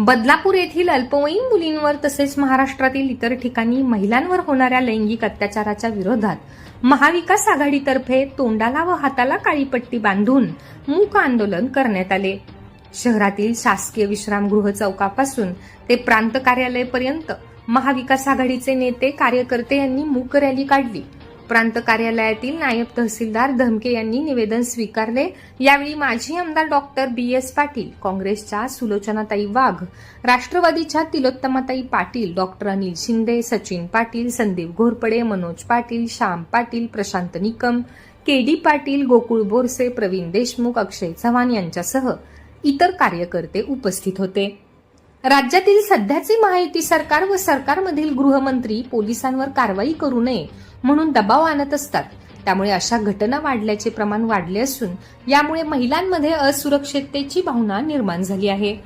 बदलापूर येथील अल्पवयीन मुलींवर तसेच महाराष्ट्रातील इतर ठिकाणी महिलांवर होणाऱ्या लैंगिक अत्याचाराच्या विरोधात महाविकास आघाडीतर्फे तोंडाला व हाताला काळी पट्टी बांधून मूक आंदोलन करण्यात आले. शहरातील शासकीय विश्रामगृह चौकापासून ते प्रांत कार्यालयापर्यंत महाविकास आघाडीचे नेते कार्यकर्ते यांनी मूक रॅली काढली. प्रांत कार्यालयातील नायब तहसीलदार धमके यांनी निवेदन स्वीकारले. यावेळी माजी आमदार डॉक्टर बी एस पाटील काँग्रेसच्या सुलोचनाताई वाघ राष्ट्रवादीच्या तिलोत्तमाताई Patil doctor Anil Shinde Sachin Patil Sandeep Ghorpade Manoj Patil Shyam Patil Prashant Nikam K D Patil Gokul Borse Pravin Deshmukh Akshay Chavan यांच्यासह इतर कार्यकर्ते उपस्थित होते. राज्यातील सध्याचे महायुती सरकार व सरकारमधील गृहमंत्री पोलिसांवर कारवाई करू नये म्हणून दबाव आणत असतात. त्यामुळे अशा घटना वाढल्याचे प्रमाण वाढले असून यामुळे महिलांमध्ये असुरक्षिततेची भावना निर्माण झाली आहे.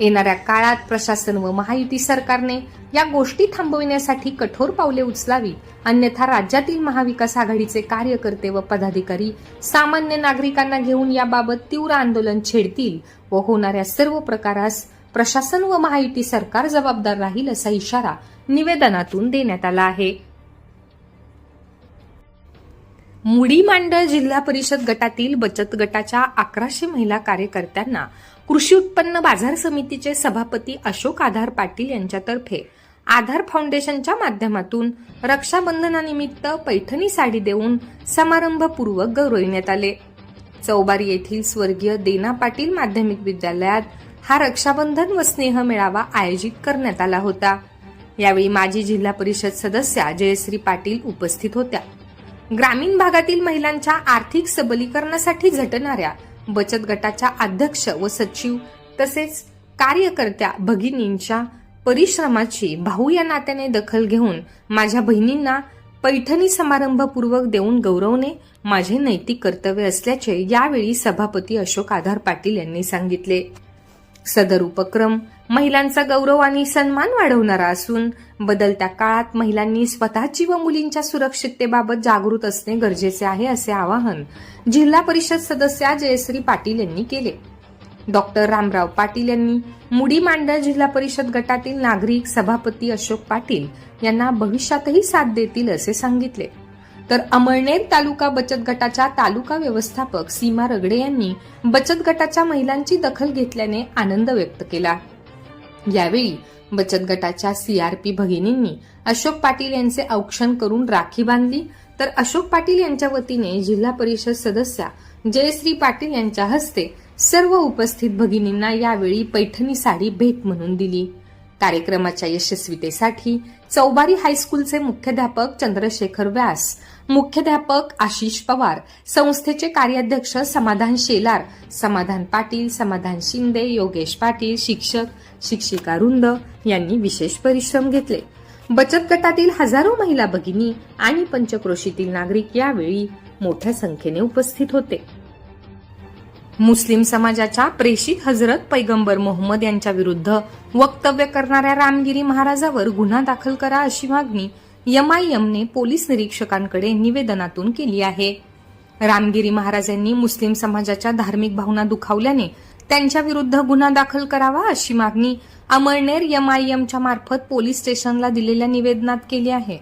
येणाऱ्या काळात प्रशासन व महायुती सरकारने या गोष्टी थांबविण्यासाठी कठोर पावले उचलावी अन्यथा राज्यातील महाविकास आघाडीचे कार्यकर्ते व पदाधिकारी सामान्य नागरिकांना घेऊन याबाबत तीव्र आंदोलन छेडतील व होणाऱ्या सर्व प्रकारास प्रशासन व महायुती सरकार जबाबदार राहील असा इशारा निवेदनातून देण्यात आला आहे. मुडी मांडळ जिल्हा परिषद गटातील बचत गटाच्या अकराशे महिला कार्यकर्त्यांना कृषी उत्पन्न बाजार समितीचे सभापती अशोक आधार पाटील यांच्यातर्फे आधार फाउंडेशनच्या माध्यमातून रक्षाबंधनानिमित्त पैठणी साडी देऊन समारंभपूर्वक गौरविण्यात आले. चौबारी येथील स्वर्गीय देना पाटील माध्यमिक विद्यालयात हा रक्षाबंधन व स्नेह मेळावा आयोजित करण्यात आला होता. यावेळी माजी जिल्हा परिषद सदस्या जयश्री पाटील उपस्थित होत्या. ग्रामीण भागातील महिलांच्या आर्थिक सबलीकरणासाठी झटणाऱ्या बचत गटाच्या अध्यक्ष व सचिव तसेच कार्यकर्त्या भगिनींच्या परिश्रमाची भाऊ या नात्याने दखल घेऊन माझ्या बहिणींना पैठणी समारंभपूर्वक देऊन गौरवणे माझे नैतिक कर्तव्य असल्याचे यावेळी सभापती अशोक आधार पाटील यांनी सांगितले. सदर उपक्रम महिलांचा गौरव आणि सन्मान वाढवणारा असून बदलत्या काळात महिलांनी स्वतःची व मुलींच्या सुरक्षिततेबाबत जागृत असणे गरजेचे आहे असे आवाहन जिल्हा परिषद सदस्या जयश्री पाटील यांनी केले. डॉक्टर रामराव पाटील यांनी मुडी मांडळ जिल्हा परिषद गटातील नागरिक सभापती अशोक पाटील यांना भविष्यातही साथ देतील असे सांगितले. तर अमळनेर तालुका बचत गटाच्या तालुका व्यवस्थापक सीमा रगडे यांनी बचत गटाच्या महिलांची दखल घेतल्याने आनंद व्यक्त केला. यावेळी बचत गटाच्या सीआरपी भगिनींनी अशोक पाटील यांचे औक्षण करून राखी बांधली. तर अशोक पाटील यांच्या वतीने जिल्हा परिषद सदस्या जयश्री पाटील यांच्या हस्ते सर्व उपस्थित भगिनींना यावेळी पैठणी साडी भेट म्हणून दिली. कार्यक्रमाच्या यशस्वीतेसाठी चौबारी हायस्कूलचे मुख्याध्यापक चंद्रशेखर व्यास मुख्याध्यापक आशिष पवार संस्थेचे कार्याध्यक्ष समाधान शेलार समाधान पाटील समाधान शिंदे योगेश पाटील शिक्षक शिक्षिका रुंद यांनी विशेष परिश्रम घेतले. बचत गटातील हजारो महिला भगिनी आणि पंचक्रोशीतील नागरिक यावेळी मोठ्या संख्येने उपस्थित होते. मुस्लिम समाजाच्या प्रेषित हजरत पैगंबर मोहम्मद यांच्या विरुद्ध वक्तव्य करणाऱ्या रामगिरी महाराजावर गुन्हा दाखल करा अशी मागणी यमआयएमने पोलीस निरीक्षकांकडे निवेदनातून केली आहे. रामगिरी महाराजांनी मुस्लिम समाजाच्या धार्मिक भावना दुखावल्याने त्यांच्या विरुद्ध गुन्हा दाखल करावा अशी मागणी अमळनेर यमआयएमच्या मार्फत पोलीस स्टेशनला दिलेल्या निवेदनात केली आहे.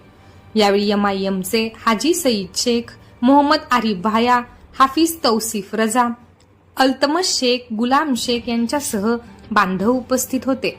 यावेळी एमआयएमचे हाजी सईद शेख मोहम्मद आरिफ भाया हाफिज तौसिफ रजा अल्तमस शेख गुलाम शेख यांच्यासह बांधव उपस्थित होते.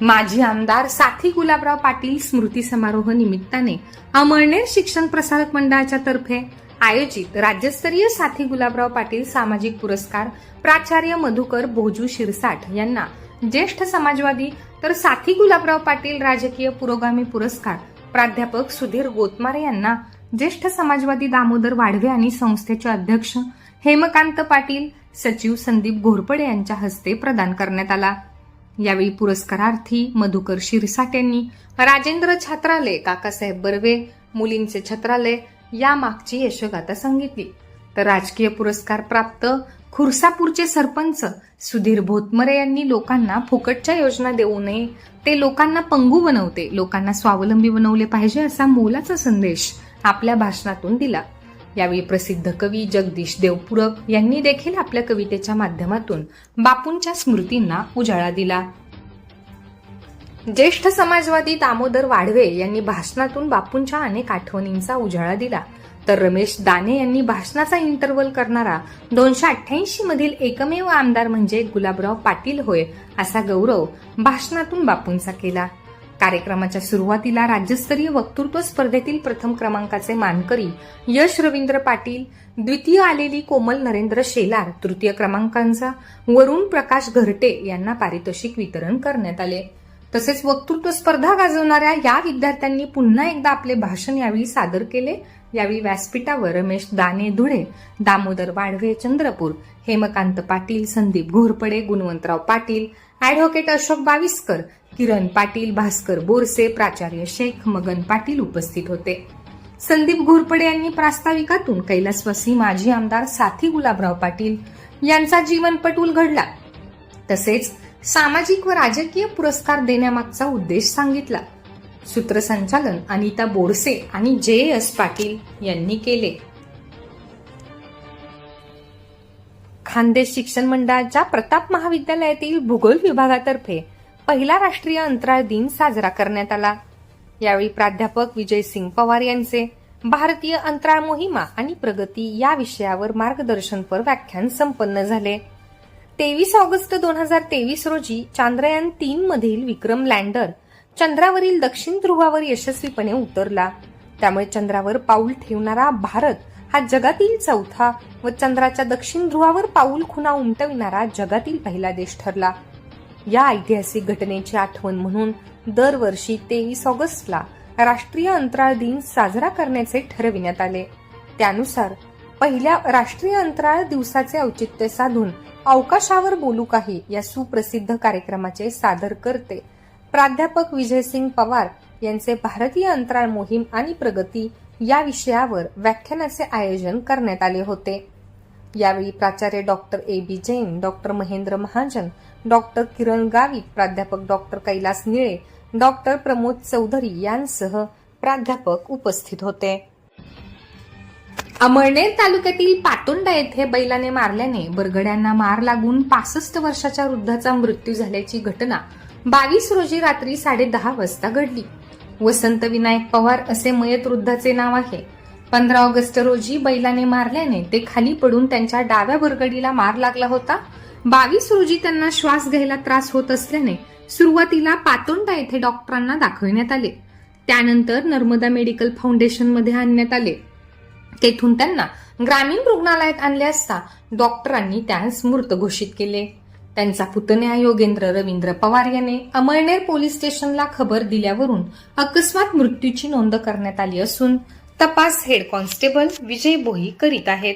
माजी आमदार साथी गुलाबराव पाटील स्मृती समारोह निमित्ताने अमळनेर शिक्षण प्रसारक मंडळाच्या तर्फे आयोजित राज्यस्तरीय साथी गुलाबराव पाटील सामाजिक पुरस्कार प्राचार्य मधुकर भोजू शिरसाठ यांना ज्येष्ठ समाजवादी तर साथी गुलाबराव पाटील राजकीय पुरोगामी पुरस्कार प्राध्यापक सुधीर गोतमारे यांना ज्येष्ठ समाजवादी दामोदर वाढवे आणि संस्थेचे अध्यक्ष हेमकांत पाटील सचिव संदीप घोरपडे यांच्या हस्ते प्रदान करण्यात आला. यावेळी पुरस्कारार्थी मधुकर शिरसाट यांनी राजेंद्र छात्रालय काकासाहेब बर्वे मुलींचे छत्रालय या मागची यशोगाथा सांगितली. तर राजकीय पुरस्कार प्राप्त खुर्सापूरचे सरपंच सुधीर भोतमरे यांनी लोकांना फुकटच्या योजना देऊ नये ते लोकांना पंगू बनवते लोकांना स्वावलंबी बनवले पाहिजे असा मोलाचा संदेश आपल्या भाषणातून दिला. यावेळी प्रसिद्ध कवी जगदीश देवपुरक यांनी देखील आपल्या कवितेच्या माध्यमातून बापूंच्या स्मृतींना उजाळा दिला. ज्येष्ठ समाजवादी दामोदर वाढवे यांनी भाषणातून बापूंच्या अनेक आठवणींचा उजाळा दिला. तर रमेश दाने यांनी भाषणाचा इंटरव्हल करणारा दोनशे अठ्ठ्याऐंशी मधील एकमेव आमदार म्हणजे गुलाबराव पाटील होय असा गौरव भाषणातून बापूंचा केला. कार्यक्रमाच्या सुरुवातीला राज्यस्तरीय वक्तृत्व स्पर्धेतील प्रथम क्रमांकाचे मानकरी यश रवींद्र पाटील द्वितीय आलेली कोमल नरेंद्र शेलार तृतीय क्रमांकांचा वरुण प्रकाश घरटे यांना पारितोषिक वितरण करण्यात आले. तसेच वक्तृत्व स्पर्धा गाजवणाऱ्या या विद्यार्थ्यांनी पुन्हा एकदा आपले भाषण यावेळी सादर केले. यावेळी व्यासपीठावर रमेश दाने धुळे दामोदर वाढवे चंद्रपूर हेमकांत पाटील संदीप घोरपडे गुणवंतराव पाटील ऍडव्होकेट अशोक बाविस्कर किरण पाटील भास्कर बोरसे प्राचार्य शेख मगन पाटील उपस्थित होते. संदीप घोरपडे यांनी प्रास्ताविकातून कैलासवासी माजी आमदार साथी गुलाबराव पाटील यांचा जीवनपट उलगडला. तसेच सामाजिक व राजकीय पुरस्कार देण्यामागचा उद्देश सांगितला. सूत्रसंचालन अनिता बोरसे आणि जे एस पाटील यांनी केले. खानदेश शिक्षण मंडळाच्या प्रताप महाविद्यालयातील भूगोल विभागातर्फे पहिला राष्ट्रीय अंतराळ दिन साजरा करण्यात आला. यावेळी प्राध्यापक विजयसिंग पवार यांचे भारतीय अंतराळ मोहिमा आणि प्रगती या विषयावर मार्गदर्शनपर व्याख्यान संपन्न झाले. तेवीस ऑगस्ट दोन हजार तेवीस रोजी चांद्रयान तीन मधील विक्रम लँडर चंद्रावरील दक्षिण ध्रुवावर यशस्वीपणे उतरला. त्यामुळे चंद्रावर पाऊल ठेवणारा भारत हा जगातील चौथा व चंद्राच्या दक्षिण ध्रुवावर पाऊल खुणा उमटविणारा जगातील पहिला देश ठरला. या ऐतिहासिक घटनेची आठवण म्हणून दरवर्षी तेवीस ऑगस्टला राष्ट्रीय अंतराळ दिन साजरा करण्याचे ठरविण्यात आले. त्यानुसार पहिल्या राष्ट्रीय अंतराळ दिवसाचे औचित्य साधून अवकाशावर बोलू काही या सुप्रसिद्ध कार्यक्रमाचे सादर करते. प्राध्यापक विजयसिंग पवार यांचे भारतीय अंतराळ मोहीम आणि प्रगती या विषयावर व्याख्यानाचे आयोजन करण्यात आले होते. यावेळी प्राचार्य doctor A. B. Jain doctor Mahendra Mahajan doctor Kiran Gavit प्राध्यापक डॉक्टर कैलास निळे डॉक्टर प्रमोद चौधरी यांसह प्राध्यापक उपस्थित होते. अमळनेर तालुक्यातील पातोंडा येथे बैलाने मारल्याने बरगड्यांना मार लागून पासष्ट वर्षाच्या वृद्धाचा मृत्यू झाल्याची घटना बावीस रोजी रात्री साडेदहा वाजता घडली. वसंत विनायक पवार असे मयत वृद्धाचे नाव आहे. पंधरा ऑगस्ट रोजी बैलाने मारल्याने ते खाली पडून त्यांच्या डाव्या बरगडीला मार लागला होता. बावीस रोजी त्यांना श्वास घ्यायला त्रास होत असल्याने सुरुवातीला पातोंडा येथे डॉक्टरांना दाखविण्यात आले. त्यानंतर नर्मदा मेडिकल फाउंडेशनमध्ये आणण्यात आले. तेथून त्यांना ग्रामीण रुग्णालयात आणले असता डॉक्टरांनी त्यास मृत घोषित केले. त्यांचा पुतण्या योगेंद्र रवींद्र पवार याने अमळनेर पोलीस स्टेशनला खबर दिल्यावरून अकस्मात मृत्यूची नोंद करण्यात आली असून तपास हेड कॉन्स्टेबल विजय बोही करीत आहेत.